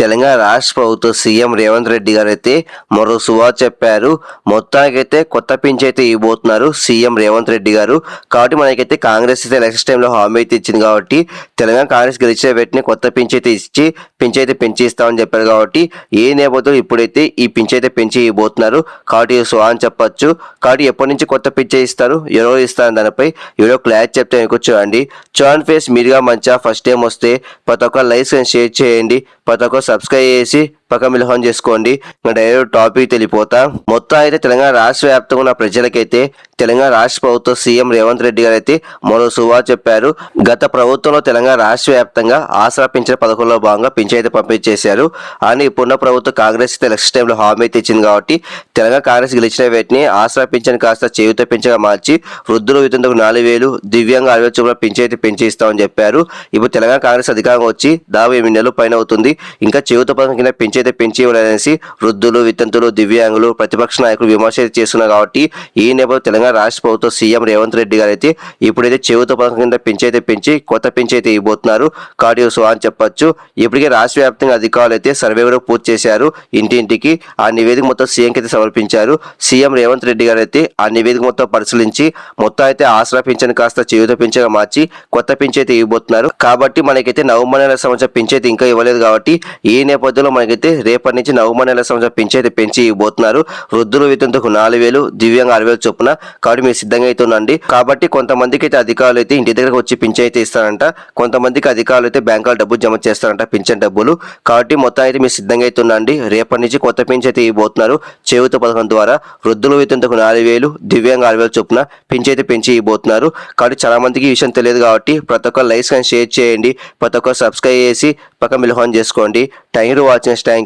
తెలంగాణ రాష్ట్ర ప్రభుత్వ సీఎం రేవంత్ రెడ్డి గారు అయితే మరో సువా చెప్పారు. మొత్తానికైతే కొత్త పింఛ్ అయితే ఇవ్వబోతున్నారు సీఎం రేవంత్ రెడ్డి గారు. కాబట్టి మనకైతే కాంగ్రెస్ అయితే ఎలక్షన్ టైంలో హామీ అయితే ఇచ్చింది కాబట్టి తెలంగాణ కాంగ్రెస్ గెలిచిన వెంటనే కొత్త పింఛ్ అయితే ఇచ్చి పింఛ్ అయితే పెంచిస్తామని చెప్పారు కాబట్టి ఏ నేపథ్యంలో ఇప్పుడైతే ఈ పింఛ్ అయితే పెంచి ఇవ్వబోతున్నారు. కాబట్టి ఇది సువా అని చెప్పొచ్చు. కాబట్టి ఎప్పటి నుంచి కొత్త పింఛ ఇస్తారు? ఎవరో ఇస్తారు దానిపై ఎవరో క్లారిటీ చెప్తే మీకు చూడండి. చూడండి ఫేస్ మీరుగా మంచిగా ఫస్ట్ టైం వస్తే ప్రతి ఒక్క లైక్స్ షేర్ చేయండి. ప్రతి ఒక్క సబ్స్క్రైబ్ చేసి పక్క మిలహం చేసుకోండి. ఇంకా డైరెక్ట్ టాపిక్ తెలిపోతా. మొత్తం అయితే తెలంగాణ రాష్ట్ర వ్యాప్తంగా ఉన్న ప్రజలకైతే తెలంగాణ రాష్ట్ర ప్రభుత్వ సీఎం రేవంత్ రెడ్డి గారు అయితే మరో సువా చెప్పారు. గత ప్రభుత్వంలో తెలంగాణ రాష్ట్ర వ్యాప్తంగా ఆసరా పింఛన్ పథకంలో భాగంగా పింఛన్ అయితే పంపించేశారు. అని ఇప్పుడున్న ప్రభుత్వం కాంగ్రెస్ అయితే ఎలక్షన్ టైంలో హామీ అయితే ఇచ్చింది కాబట్టి తెలంగాణ కాంగ్రెస్ గెలిచిన వేటిని ఆసరా పింఛన్ కాస్త చేయుత పింఛగా మార్చి వృద్ధులు వితంతకు నాలుగు వేలు దివ్యాంగ అరవై చొప్పున పింఛన్ అయితే పెంచి ఇస్తామని చెప్పారు. ఇప్పుడు తెలంగాణ కాంగ్రెస్ అధికారం వచ్చి దాదాపు ఎనిమిది నెలలు పైన అవుతుంది. ఇంకా చేయుత పథకం కింద పెంచి అయితే పెంచి ఇవ్వాలనేసి వృద్ధులు వితంతులు దివ్యాంగులు ప్రతిపక్ష నాయకులు విమర్శ చేస్తున్నారు కాబట్టి ఈ నేపథ్యంలో తెలంగాణ రాష్ట్ర ప్రభుత్వం సీఎం రేవంత్ రెడ్డి గారు అయితే ఇప్పుడైతే చెవితో పథకం కింద పెంచి అయితే పెంచి కొత్త పెంచి అయితే ఇవ్వబోతున్నారు. కార్డియో సో అని చెప్పొచ్చు. ఇప్పటికే రాష్ట్ర వ్యాప్తంగా అధికారులు అయితే సర్వే కూడా పూర్తి చేశారు. ఇంటింటికి ఆ నివేదిక మొత్తం సీఎంకి అయితే సమర్పించారు. సీఎం రేవంత్ రెడ్డి గారు అయితే ఆ నివేదిక మొత్తం పరిశీలించి మొత్తం అయితే ఆసరా పింఛన్ కాస్త చేయుత పింఛన్గా మార్చి కొత్త పింఛ అయితే ఇవ్వబోతున్నారు. కాబట్టి మనకైతే నవంబర్ నెల సంవత్సరం పింఛ అయితే ఇంకా ఇవ్వలేదు కాబట్టి ఈ నేపథ్యంలో మనకైతే రేపటి నుంచి నవంబర్ నెల సంవత్సరం పెంచి అయితే పెంచి ఇవ్వబోతున్నారు. వృద్ధులు వితంతుకు నాలుగు వేలు దివ్యాంగ ఆరు వేలు చొప్పున కాబట్టి మీరు సిద్ధంగా అయితే ఉండండి. కాబట్టి కొంతమందికి అయితే అధికారులు అయితే ఇంటి దగ్గరకు వచ్చి పింఛన్ అయితే ఇస్తారంట. కొంతమందికి అధికారులు అయితే బ్యాంకులో డబ్బులు జమ చేస్తారంట పింఛన్ డబ్బులు. కాబట్టి మొత్తం అయితే మీరు సిద్ధంగా అయితే ఉండండి. రేపటి నుంచి కొత్త పింఛన్ అయితే ఇవ్వబోతున్నారు చేయూత పథకం ద్వారా. వృద్ధులు వితంతుకు నాలుగు వేలు దివ్యాంగ ఆరు వేలు చొప్పున పింఛన్ అయితే పెంచి ఇవ్వబోతున్నారు. కాబట్టి చాలా మందికి ఈ విషయం తెలియదు కాబట్టి ప్రతి ఒక్క లైక్స్ కానీ షేర్ చేయండి. ప్రతి ఒక్క సబ్స్క్రైబ్ చేసి పక్క మిలహం చేసుకోండి. tire watches